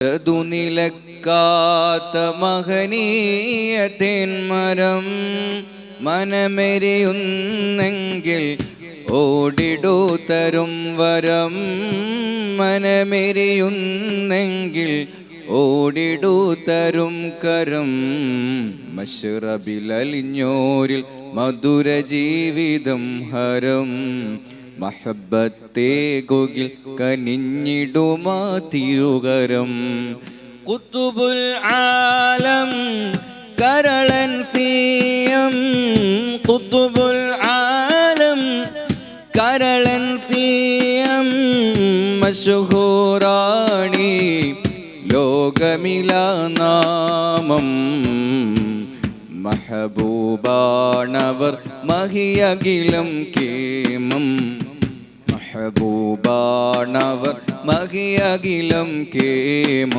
അതു നിലക്കാത്ത മഹനീയ തേന്മരം മനമെരിയുന്നെങ്കിൽ ഓടിടൂ തരും വരം മനമെരിയുന്നെങ്കിൽ ഓടിടൂ തരും കരം മഷറബിലലിഞ്ഞോരിൽ മധുര ജീവിതം ഹരം മഹബത്തെ ഗുകിൽ കനിഞ്ഞിടുമാ തിരുകരം. കുത്തുബുൽ ആലം കരളൻ സീയം. കുത്തുബുൽ ആലം കരളൻ സിയം. ലോകമില നാമം. മഹബൂബാണവർ മഹിയകിലം കേമം. മഹബൂബാണവർ മഹിയകിലം കേമം